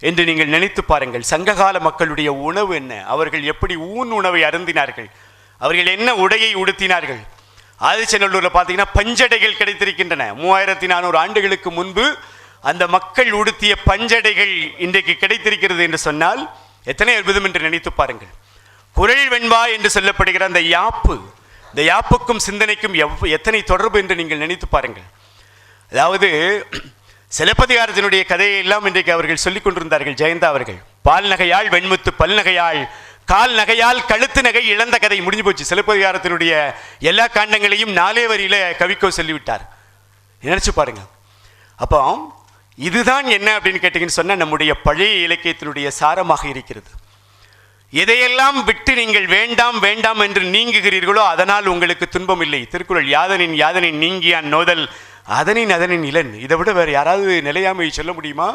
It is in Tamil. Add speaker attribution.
Speaker 1: என்று நீங்கள் நினைத்து பாருங்கள். சங்ககால மக்களுடைய உணவு என்ன? அவர்கள் எப்படி ஊன் உணவை அருந்தினார்கள்? அவர்கள் என்ன உடையை உடுத்தினார்கள்? ஆதிச்சநல்லூரில் பார்த்தீங்கன்னா பஞ்சடைகள் கிடைத்திருக்கின்றன. மூவாயிரத்தி நானூறு ஆண்டுகளுக்கு முன்பு அந்த மக்கள் உடுத்திய பஞ்சடைகள் இன்றைக்கு கிடைத்திருக்கிறது என்று சொன்னால் எத்தனை அற்புதம் என்று நினைத்து பாருங்கள். குரல் வெண்பா என்று சொல்லப்படுகிற அந்த யாப்பு இந்த யாப்புக்கும் சிந்தனைக்கும் எவ் எத்தனை தொடர்பு என்று நீங்கள் நினைத்து பாருங்கள். அதாவது சிலப்பதிகாரத்தினுடைய கதையை எல்லாம் இன்றைக்கு அவர்கள் சொல்லிக் கொண்டிருந்தார்கள். ஜெயந்தா அவர்கள் பால் நகையால் வெண்முத்து பல் நகையால் கால் நகையால் கழுத்து நகை இழந்த கதை முடிஞ்சு போச்சு. சிலப்பதிகாரத்தினுடைய எல்லா காண்டங்களையும் நாலே வரியில கவிக்கோ சொல்லிவிட்டார். நினைச்சு பாருங்க. அப்போ இதுதான் என்ன அப்படின்னு கேட்டீங்கன்னு சொன்னால் நம்முடைய பழைய இலக்கியத்தினுடைய சாரமாக இருக்கிறது. எதையெல்லாம் விட்டு நீங்கள் வேண்டாம் வேண்டாம் என்று நீங்குகிறீர்களோ அதனால் உங்களுக்கு துன்பம் இல்லை. திருக்குறள் யாதனின் யாதனின் நீங்கியான் நோதல் அதனின் அதனின் இளன் இதை விட வேறு யாராவது நிலையாமையை சொல்ல முடியுமா?